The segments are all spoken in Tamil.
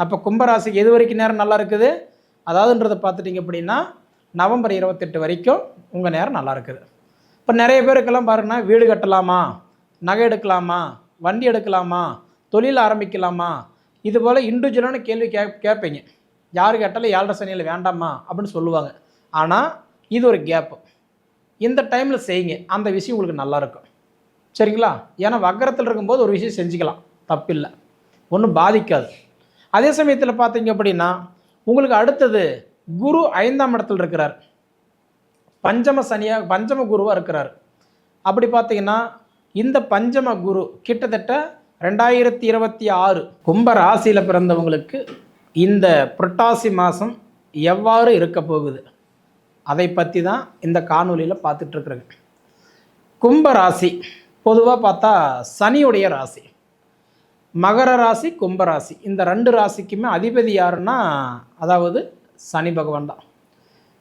அப்போ கும்பராசிக்கு எது வரைக்கும் நேரம் நல்லா இருக்குது? அதாவதுன்றதை பார்த்துட்டிங்க அப்படின்னா நவம்பர் இருபத்தெட்டு வரைக்கும் உங்கள் நேரம் நல்லா இருக்குது. இப்போ நிறைய பேருக்கெல்லாம் பாருங்கன்னா வீடு கட்டலாமா? நகை எடுக்கலாமா? வண்டி எடுக்கலாமா? தொழில் ஆரம்பிக்கலாமா? இது போல் இண்டிவிஜுவலான கேள்வி கே கேட்பீங்க. யார் கேட்டாலும் ஏழரை சனியில் வேண்டாமா அப்படின்னு சொல்லுவாங்க. ஆனால் இது ஒரு கேப்பு இந்த டைமில் செய்யுங்க. அந்த விஷயம் உங்களுக்கு நல்லாயிருக்கும் சரிங்களா? ஏன்னா வக்கரத்தில் இருக்கும்போது ஒரு விஷயம் செஞ்சுக்கலாம். தப்பில்லை. ஒன்றும் பாதிக்காது. அதே சமயத்தில் பார்த்தீங்க அப்படின்னா உங்களுக்கு அடுத்தது குரு ஐந்தாம் இடத்துல இருக்கிறார். பஞ்சம சனியாக பஞ்சம குருவாக இருக்கிறார். அப்படி பார்த்தீங்கன்னா இந்த பஞ்சம குரு கிட்டத்தட்ட ரெண்டாயிரத்தி இருபத்தி ஆறு கும்ப ராசியில் பிறந்தவங்களுக்கு இந்த புரட்டாசி மாதம் எவ்வாறு இருக்க போகுது? அதை பற்றி தான் இந்த காணொலியில் பார்த்துட்ருக்குறேங்க கும்ப ராசி பொதுவாக பார்த்தா சனியுடைய ராசி. மகர ராசி கும்பராசி இந்த ரெண்டு ராசிக்குமே அதிபதி யாருன்னா அதாவது சனி பகவான் தான்.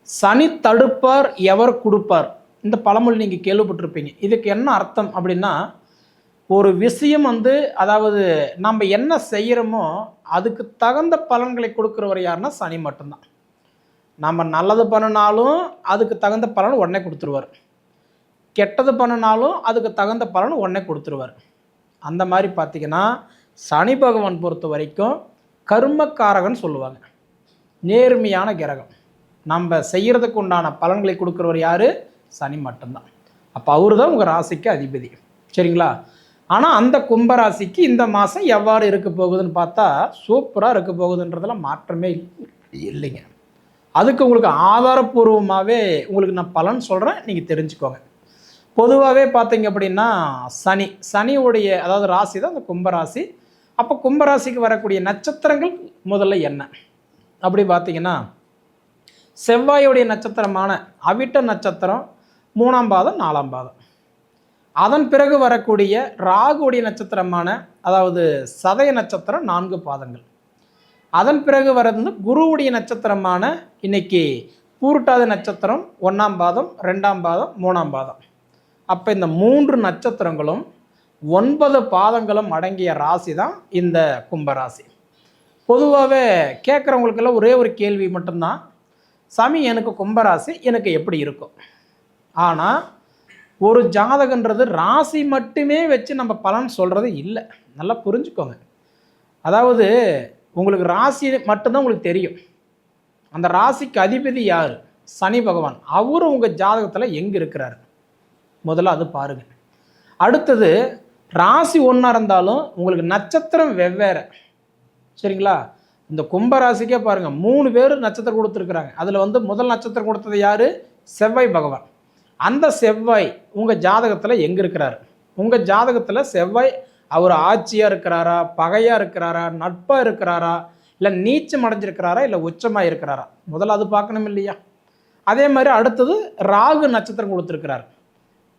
சனி தடுப்பார் எவர் கொடுப்பார். இந்த பழமொழி நீங்கள் கேள்விப்பட்டிருப்பீங்க. இதுக்கு என்ன அர்த்தம் அப்படின்னா ஒரு விஷயம் வந்து அதாவது நம்ம என்ன செய்கிறோமோ அதுக்கு தகுந்த பலன்களை கொடுக்குறவர் யாருன்னா சனி மட்டும்தான். நம்ம நல்லது பண்ணினாலும் அதுக்கு தகுந்த பலன் உடனே கொடுத்துருவார். கெட்டது பண்ணினாலும் அதுக்கு தகுந்த பலன் உடனே கொடுத்துருவார். அந்த மாதிரி பார்த்தீங்கன்னா சனி பகவான் பொறுத்த வரைக்கும் கர்மக்காரகன் சொல்லுவாங்க. நேர்மையான கிரகம். நம்ம செய்கிறதுக்கு உண்டான பலன்களை கொடுக்குறவர் யார்? சனி மட்டும்தான். அப்போ அவர் தான் உங்கள் ராசிக்கு அதிபதி. சரிங்களா? ஆனால் அந்த கும்பராசிக்கு இந்த மாதம் எவ்வாறு இருக்க போகுதுன்னு பார்த்தா சூப்பராக இருக்க போகுதுன்றதுல மாற்றமே இல்லைங்க. அதுக்கு உங்களுக்கு ஆதாரப்பூர்வமாகவே உங்களுக்கு நான் பலன் சொல்கிறேன் நீங்கள் தெரிஞ்சுக்கோங்க. பொதுவாகவே பார்த்தீங்க அப்படின்னா சனி சனியுடைய அதாவது ராசி தான் அந்த கும்பராசி அப்போ கும்பராசிக்கு வரக்கூடிய நட்சத்திரங்கள் முதல்ல என்ன? அப்படி பார்த்தீங்கன்னா செவ்வாயுடைய நட்சத்திரமான அவிட்ட நட்சத்திரம் மூணாம் பாதம் நாலாம் பாதம். அதன் பிறகு வரக்கூடிய ராகுடைய நட்சத்திரமான அதாவது சதய நட்சத்திரம் நான்கு பாதங்கள். அதன் பிறகு வரது குருவுடைய நட்சத்திரமான இன்னைக்கு பூருட்டாத நட்சத்திரம் ஒன்றாம் பாதம் ரெண்டாம் பாதம் மூணாம் பாதம். அப்போ இந்த மூன்று நட்சத்திரங்களும் ஒன்பது பாதங்களும் அடங்கிய ராசி தான் இந்த கும்பராசி. பொதுவாகவே கேட்குறவங்களுக்கெல்லாம் ஒரே ஒரு கேள்வி மட்டும்தான். சாமி எனக்கு கும்பராசி எனக்கு எப்படி இருக்கும்? ஆனால் ஒரு ஜாதகன்றது ராசி மட்டுமே வச்சு நம்ம பலன் சொல்கிறது இல்லை. நல்லா புரிஞ்சுக்கோங்க. அதாவது உங்களுக்கு ராசி மட்டும்தான் உங்களுக்கு தெரியும். அந்த ராசிக்கு அதிபதி யார்? சனி பகவான். அவரும் உங்கள் ஜாதகத்தில் எங்கே இருக்கிறாரு? முதல்ல அது பாருங்கள் அடுத்தது ராசி ஒன்றா இருந்தாலும் உங்களுக்கு நட்சத்திரம் வெவ்வேறு. சரிங்களா? இந்த கும்ப ராசிக்கே பாருங்கள் மூணு பேர் நட்சத்திரம் கொடுத்துருக்குறாங்க. அதில் வந்து முதல் நட்சத்திரம் கொடுத்தது யார்? செவ்வாய் பகவான். அந்த செவ்வாய் உங்கள் ஜாதகத்தில் எங்கே இருக்கிறாரு? உங்கள் ஜாதகத்தில் செவ்வாய் அவர் ஆட்சியாக இருக்கிறாரா? பகையாக இருக்கிறாரா? நட்பாக இருக்கிறாரா? இல்லை நீச்சம் அடைஞ்சிருக்கிறாரா? இல்லை உச்சமாக இருக்கிறாரா? முதல்ல அது பார்க்கணும் இல்லையா? அதே மாதிரி அடுத்தது ராகு நட்சத்திரம் கொடுத்துருக்கிறாரு.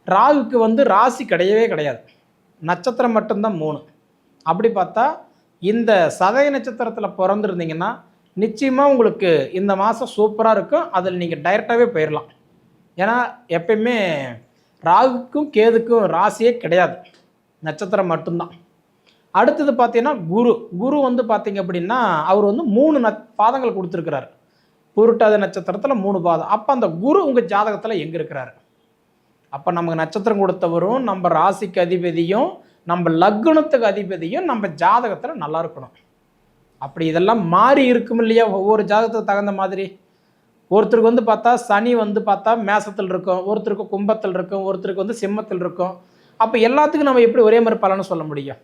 ராகுக்கு வந்து ராசி கிடையவே கிடையாது. நட்சத்திரம் மட்டும்தான் மூணு. அப்படி பார்த்தா இந்த சதய நட்சத்திரத்தில் பிறந்திருந்தீங்கன்னா நிச்சயமாக உங்களுக்கு இந்த மாதம் சூப்பராக இருக்கும். அதில் நீங்கள் டைரெக்டாகவே போயிடலாம் ஏன்னா எப்பயுமே ராகுக்கும் கேதுக்கும் ராசியே கிடையாது. நட்சத்திரம் மட்டும்தான். அடுத்தது பார்த்தீங்கன்னா குரு. குரு வந்து பார்த்தீங்க அப்படின்னா அவர் வந்து மூணு நத் பாதங்கள் கொடுத்துருக்கிறாரு. புருட்டாத நட்சத்திரத்தில் மூணு பாதம். அப்போ அந்த குரு உங்கள் ஜாதகத்தில் எங்கே இருக்கிறாரு? அப்போ நமக்கு நட்சத்திரம் கொடுத்தவரும் நம்ம ராசிக்கு அதிபதியும் நம்ம லக்னத்துக்கு அதிபதியும் நம்ம ஜாதகத்தில் நல்லா இருக்கணும். அப்படி இதெல்லாம் மாறி இருக்கும் இல்லையா? ஒவ்வொரு ஜாதகத்துக்கு தகுந்த மாதிரி. ஒருத்தருக்கு வந்து பார்த்தா சனி வந்து பார்த்தா மேசத்தில் இருக்கும் ஒருத்தருக்கு கும்பத்தில் இருக்கும் ஒருத்தருக்கு வந்து சிம்மத்தில் இருக்கும். அப்போ எல்லாத்துக்கும் நம்ம எப்படி ஒரே மாதிரி பலனை சொல்ல முடியும்?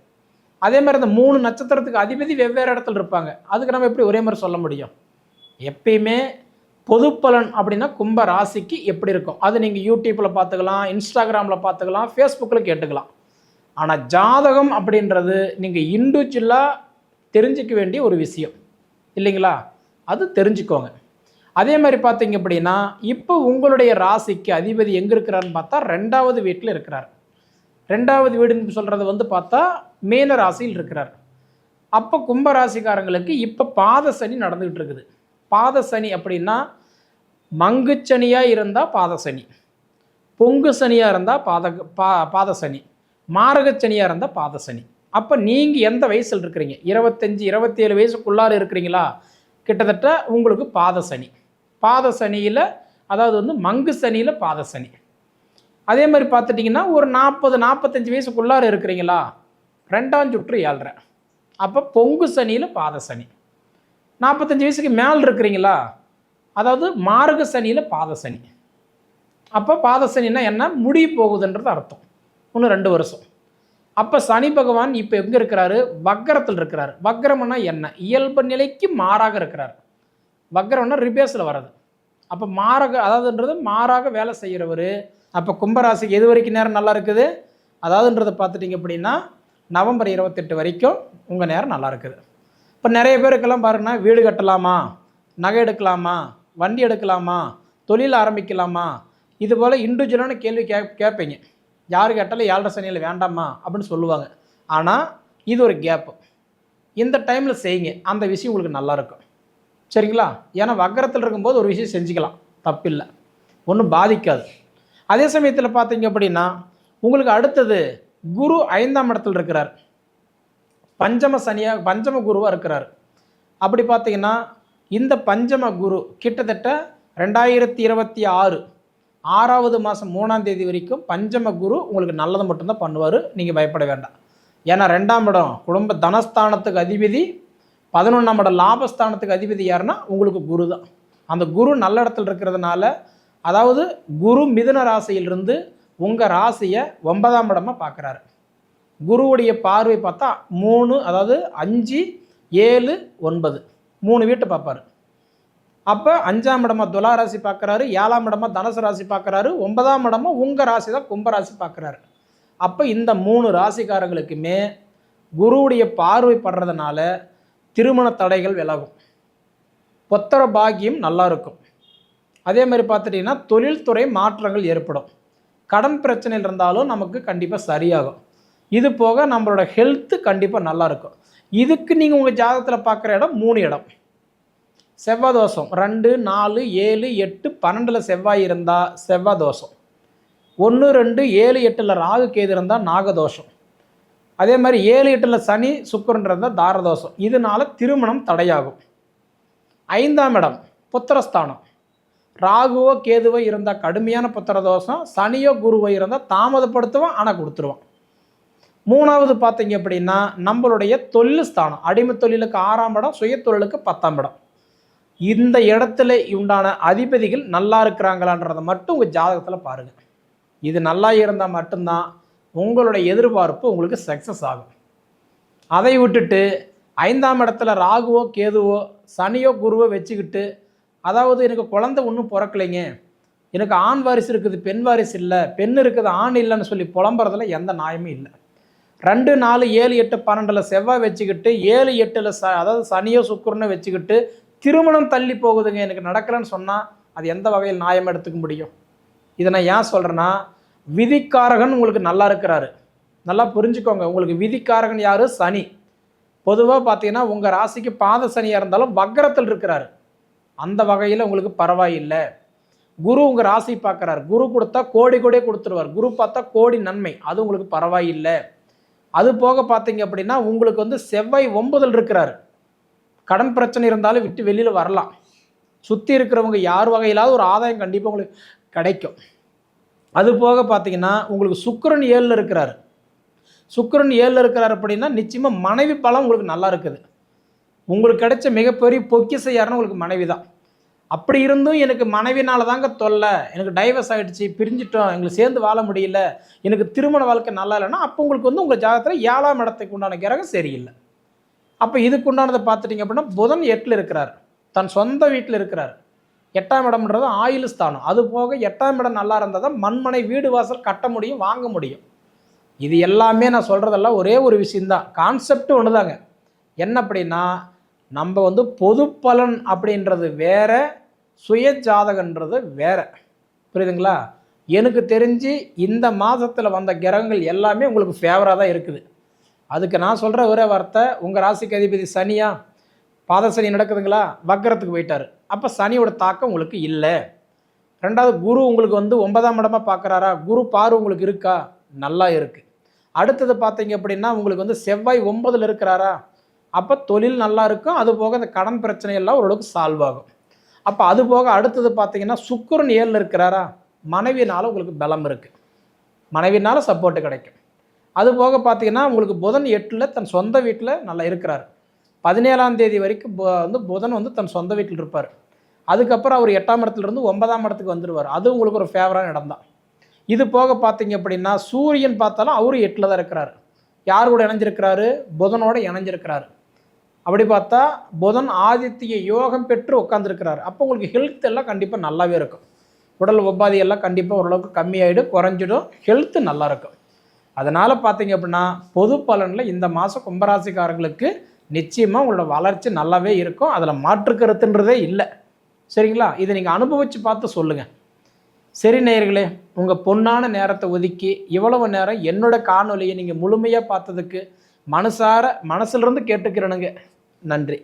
அதே மாதிரி அந்த மூணு நட்சத்திரத்துக்கு அதிபதி வெவ்வேறு இடத்துல இருப்பாங்க. அதுக்கு நம்ம எப்படி ஒரே மாதிரி சொல்ல முடியும்? எப்பயுமே பொது பலன் அப்படின்னா கும்ப ராசிக்கு எப்படி இருக்கும்? அது நீங்கள் யூடியூப்பில் பார்த்துக்கலாம் இன்ஸ்டாகிராமில் பார்த்துக்கலாம் ஃபேஸ்புக்கில் கேட்டுக்கலாம். ஆனால் ஜாதகம் அப்படின்றது நீங்கள் இண்டிவிஜுவலாக தெரிஞ்சிக்க வேண்டிய ஒரு விஷயம். இல்லைங்களா? அது தெரிஞ்சுக்கோங்க. அதே மாதிரி பார்த்தீங்க அப்படின்னா இப்போ உங்களுடைய ராசிக்கு அதிபதி எங்கே இருக்கிறாருன்னு பார்த்தா ரெண்டாவது வீட்டில் இருக்கிறார். ரெண்டாவது வீடுன்னு சொல்கிறது வந்து பார்த்தா மீன ராசியில் இருக்கிறார். அப்போ கும்ப ராசிக்காரங்களுக்கு இப்போ பாத சனி நடந்துகிட்டு இருக்குது. பாத சனி அப்படின்னா மங்கு சனியாக இருந்தால் பாதசனி பொங்கு சனியாக இருந்தால் பாத பா பாத சனி. இருந்தால் பாதசனி அப்போ நீங்கள் எந்த வயசில் இருக்கிறீங்க? இருபத்தஞ்சி இருபத்தேழு வயசுக்குள்ளார இருக்கிறீங்களா? கிட்டத்தட்ட உங்களுக்கு பாத சனி. பாத சனியில் அதாவது வந்து மங்கு சனியில் பாதசனி அதே மாதிரி பார்த்துட்டிங்கன்னா ஒரு நாற்பது நாற்பத்தஞ்சு வயசுக்குள்ளார இருக்கிறீங்களா? ரெண்டாம் சுற்று ஏழ்ரை. அப்போ பொங்கு சனியில் பாத சனி. நாற்பத்தஞ்சு வயசுக்கு மேல் இருக்கிறீங்களா? அதாவது மார்க சனியில் பாத சனி. அப்போ பாத சனின்னா என்ன? முடி போகுதுன்றது அர்த்தம். இன்னும் ரெண்டு வருஷம். அப்போ சனி பகவான் இப்போ எங்கே இருக்கிறாரு? வக்கரத்தில் இருக்கிறார். வக்கரம்னா என்ன? இயல்பு நிலைக்கு மாறாக இருக்கிறார். வக்கரம்னா ரிபேஸில் வர்றது. அப்போ மாறாக அதாவதுன்றது மாறாக வேலை செய்கிறவர் அப்போ கும்பராசிக்கு எது வரைக்கும் நேரம் நல்லா இருக்குது? அதாவதுன்றதை பார்த்துட்டிங்க அப்படின்னா நவம்பர் இருபத்தெட்டு வரைக்கும் உங்கள் நேரம் நல்லா இருக்குது. இப்போ நிறைய பேருக்கெல்லாம் பாருங்கன்னா வீடு கட்டலாமா? நகை எடுக்கலாமா? வண்டி எடுக்கலாமா? தொழில் ஆரம்பிக்கலாமா? இது போல் இண்டிவிஜுவலான கேள்வி கே கேட்பீங்க. யார் கேட்டாலும் ஏழரை சனியில் வேண்டாமா அப்படின்னு சொல்லுவாங்க. ஆனால் இது ஒரு கேப்பு இந்த டைமில் செய்யுங்க. அந்த விஷயம் உங்களுக்கு நல்லா இருக்கும். சரிங்களா? ஏன்னா வக்கரத்தில் இருக்கும்போது ஒரு விஷயம் செஞ்சுக்கலாம். தப்பில்லை. ஒன்றும் பாதிக்காது. அதே சமயத்தில் பார்த்தீங்க அப்படின்னா உங்களுக்கு அடுத்தது குரு ஐந்தாம் இடத்துல இருக்கிறார். பஞ்சம சனியாக பஞ்சம குருவாக இருக்கிறார். அப்படி பார்த்தீங்கன்னா இந்த பஞ்சம குரு கிட்டத்தட்ட ரெண்டாயிரத்தி இருபத்தி ஆறு ஆறாவது மாதம் மூணாம் தேதி வரைக்கும் பஞ்சம குரு உங்களுக்கு நல்லதை மட்டும்தான் பண்ணுவார். நீங்கள் பயப்பட வேண்டாம். ஏன்னா ரெண்டாம் இடம் குடும்ப தனஸ்தானத்துக்கு அதிபதி பதினொன்றாம் இடம் லாபஸ்தானத்துக்கு அதிபதி யாருன்னா உங்களுக்கு குரு தான். அந்த குரு நல்ல இடத்துல இருக்கிறதுனால அதாவது குரு மிதுன ராசியிலிருந்து உங்கள் ராசியை ஒன்பதாம் இடமாக பார்க்குறாரு குருவுடைய பார்வை பார்த்தா மூணு அதாவது அஞ்சு ஏழு ஒன்பது. மூணு வீட்டை பார்ப்பாரு. அப்போ அஞ்சாம் இடமா துலா ராசி பார்க்குறாரு ஏழாம் இடமா தனுசு ராசி பார்க்குறாரு ஒன்பதாம் இடமா உங்கள் ராசி தான் கும்பராசி பார்க்குறாரு. அப்போ இந்த மூணு ராசிக்காரங்களுக்குமே குருவுடைய பார்வைப்படுறதுனால திருமண தடைகள் விலகும். பொத்தர பாக்கியம் நல்லா இருக்கும். அதே மாதிரி பார்த்துட்டிங்கன்னா தொழில்துறை மாற்றங்கள் ஏற்படும். கடன் பிரச்சனையில் இருந்தாலும் நமக்கு கண்டிப்பாக சரியாகும். இது போக நம்மளோட ஹெல்த்து கண்டிப்பாக நல்லாயிருக்கும் இதுக்கு நீங்கள் உங்கள் ஜாதகத்தில் பார்க்குற இடம் மூணு இடம். செவ்வாய் தோஷம். ரெண்டு நாலு ஏழு எட்டு பன்னெண்டில் செவ்வாய் இருந்தால் செவ்வாய் தோஷம். ஒன்று ரெண்டு ஏழு எட்டில் ராகு கேது இருந்தால் நாகதோஷம் அதே மாதிரி ஏழு எட்டில் சனி சுக்கரன் இருந்தால் தாரதோஷம் இதனால திருமணம் தடையாகும். ஐந்தாம் இடம் புத்திரஸ்தானம். ராகுவோ கேதுவோ இருந்தால் கடுமையான புத்திர தோஷம். சனியோ குருவோ இருந்தால் தாமதப்படுத்துவோம் ஆனால் கொடுத்துருவான். மூணாவது பார்த்தீங்க அப்படின்னா நம்மளுடைய தொழில் ஸ்தானம். அடிமை தொழிலுக்கு ஆறாம் இடம் சுய தொழிலுக்கு பத்தாம் இடம். இந்த இடத்துல உண்டான அதிபதிகள் நல்லா இருக்கிறாங்களான்றதை மட்டும் உங்கள் ஜாதகத்தில் பாருங்கள் இது நல்லா இருந்தால் மட்டும்தான் உங்களுடைய எதிர்பார்ப்பு உங்களுக்கு சக்ஸஸ் ஆகும். அதை விட்டுட்டு ஐந்தாம் இடத்துல ராகுவோ கேதுவோ சனியோ குருவோ வச்சுக்கிட்டு அதாவது எனக்கு குழந்தை ஒன்றும் பிறக்கலைங்க. எனக்கு ஆண் வாரிசு இருக்குது பெண் வாரிசு இல்லை. பெண் இருக்குது ஆண் இல்லைன்னு சொல்லி புலம்புறதுல எந்த நியாயமும் இல்லை. ரெண்டு நாலு ஏழு எட்டு பன்னெண்டில் செவ்வாய் வச்சுக்கிட்டு ஏழு எட்டில் ச அதாவது சனியோ சுக்குரனை வச்சுக்கிட்டு திருமணம் தள்ளி போகுதுங்க. எனக்கு நடக்கலைன்னு சொன்னால் அது எந்த வகையில் நியாயம் எடுத்துக்க முடியும்? இதை நான் ஏன் சொல்கிறேன்னா விதிக்காரகன் உங்களுக்கு நல்லா இருக்கிறாரு. நல்லா புரிஞ்சுக்கோங்க. உங்களுக்கு விதிக்காரகன் யார்? சனி. பொதுவாக பார்த்தீங்கன்னா உங்கள் ராசிக்கு பாத சனியாக இருந்தாலும் வக்கரத்தில் இருக்கிறாரு. அந்த வகையில் உங்களுக்கு பரவாயில்லை. குரு உங்கள் ராசி பார்க்குறாரு. குரு கொடுத்தா கோடி கோடியே கொடுத்துருவார். குரு பார்த்தா கோடி நன்மை. அது உங்களுக்கு பரவாயில்லை. அது போக பார்த்தீங்க அப்படின்னா உங்களுக்கு வந்து செவ்வாய் ஒன்பதில் இருக்கிறாரு. கடன் பிரச்சனை இருந்தாலும் விட்டு வெளியில் வரலாம். சுற்றி இருக்கிறவங்க யார் வகையிலாவது ஒரு ஆதாயம் கண்டிப்பாக உங்களுக்கு கிடைக்கும். அது போக பார்த்தீங்கன்னா உங்களுக்கு சுக்கரன் ஏழில் இருக்கிறாரு. சுக்கரன் ஏழில் இருக்கிறார் அப்படின்னா நிச்சயமாக மனைவி பலம் உங்களுக்கு நல்லா இருக்குது. உங்களுக்கு கிடைச்ச மிகப்பெரிய பொக்கிசை யாருன்னா உங்களுக்கு மனைவி தான் அப்படி இருந்தும் எனக்கு மனைவினால தாங்க தொல்லை. எனக்கு டைவர்ஸ் ஆகிடுச்சு பிரிஞ்சிட்டோம் எங்களுக்கு சேர்ந்து வாழ முடியல எனக்கு திருமண வாழ்க்கை நல்லா இல்லைன்னா அப்போ உங்களுக்கு வந்து உங்கள் ஜாதகத்தில் ஏழாம் இடத்துக்கு உண்டான கிரகம் சரியில்லை. அப்போ இதுக்கு உண்டானதை பார்த்துட்டிங்க அப்படின்னா புதன் எட்டில் இருக்கிறார். தன் சொந்த வீட்டில் இருக்கிறார். எட்டாம் இடம்ன்றது ஆயுள் ஸ்தானம். அது போக எட்டாம் இடம் நல்லா இருந்தால் தான் மண்மனை வீடு வாசல் கட்ட முடியும் வாங்க முடியும். இது எல்லாமே நான் சொல்கிறதெல்லாம் ஒரே ஒரு விஷயந்தான் கான்செப்ட் ஒன்று தாங்க என்ன அப்படின்னா நம்ம வந்து பொது பலன் அப்படின்றது வேற சுய ஜாதகன்றது வேற. புரியுதுங்களா? எனக்கு தெரிஞ்சு இந்த மாதத்தில் வந்த கிரகங்கள் எல்லாமே உங்களுக்கு ஃபேவராக தான் இருக்குது. அதுக்கு நான் சொல்கிற ஒரே வார்த்தை உங்கள் ராசிக்கு அதிபதி சனியா பாத சனி நடக்குதுங்களா? வக்கரத்துக்கு போயிட்டார். அப்போ சனியோட தாக்கம் உங்களுக்கு இல்லை. ரெண்டாவது குரு உங்களுக்கு வந்து ஒன்பதாம் இடமா பார்க்குறாரா குரு பார்வை உங்களுக்கு இருக்கா? நல்லா இருக்குது அடுத்தது பார்த்தீங்க அப்படின்னா உங்களுக்கு வந்து செவ்வாய் ஒன்பதில் இருக்கிறாரா? அப்போ தொழில் நல்லா இருக்கும். அது போக இந்த கடன் பிரச்சனையெல்லாம் ஓரளவுக்கு சால்வ் ஆகும். அப்போ அது போக அடுத்தது பார்த்தீங்கன்னா சுக்கரன் ஏழில் இருக்கிறாரா? மனைவினால் உங்களுக்கு பலம் இருக்குது மனைவினால் சப்போர்ட்டு கிடைக்கும். அது போக பார்த்தீங்கன்னா உங்களுக்கு புதன் எட்டில் தன் சொந்த வீட்டில் நல்லா இருக்கிறார். பதினேழாம் தேதி வரைக்கும் பு- வந்து புதன் வந்து தன் சொந்த வீட்டில் இருப்பார். அதுக்கப்புறம் அவர் எட்டாம் இடத்துலேருந்து ஒன்பதாம் இடத்துக்கு வந்துடுவார் அது உங்களுக்கு ஒரு ஃபேவரான இடம் தான். இது போக பார்த்தீங்க அப்படின்னா சூரியன் பார்த்தாலும் அவரும் எட்டில் தான் இருக்கிறார். யார் கூட இணைஞ்சிருக்கிறாரு? புதனோட இணைஞ்சிருக்கிறாரு. அப்படி பார்த்தா புதன் ஆதித்ய யோகம் பெற்று உட்காந்துருக்கிறார் அப்போ உங்களுக்கு ஹெல்த் எல்லாம் கண்டிப்பாக நல்லாவே இருக்கும். உடல் உபாதி எல்லாம் கண்டிப்பாக ஓரளவுக்கு கம்மியாயிடும் குறைஞ்சிடும். ஹெல்த்து நல்லாயிருக்கும் அதனால் பார்த்தீங்க அப்படின்னா பொது பலனில் இந்த மாதம் கும்பராசிக்காரங்களுக்கு நிச்சயமாக உங்களோட வளர்ச்சி நல்லாவே இருக்கும். அதில் மாற்று கருத்துன்றதே இல்லை. சரிங்களா? இதை நீங்கள் அனுபவித்து பார்த்து சொல்லுங்கள் சரி நேயர்களே உங்கள் பொன்னான நேரத்தை ஒதுக்கி இவ்வளவு நேரம் என்னோட காணொலியை நீங்கள் முழுமையாக பார்த்ததுக்கு மனசார மனசுலேருந்து கேட்டுக்கிறேனுங்க. நன்றி.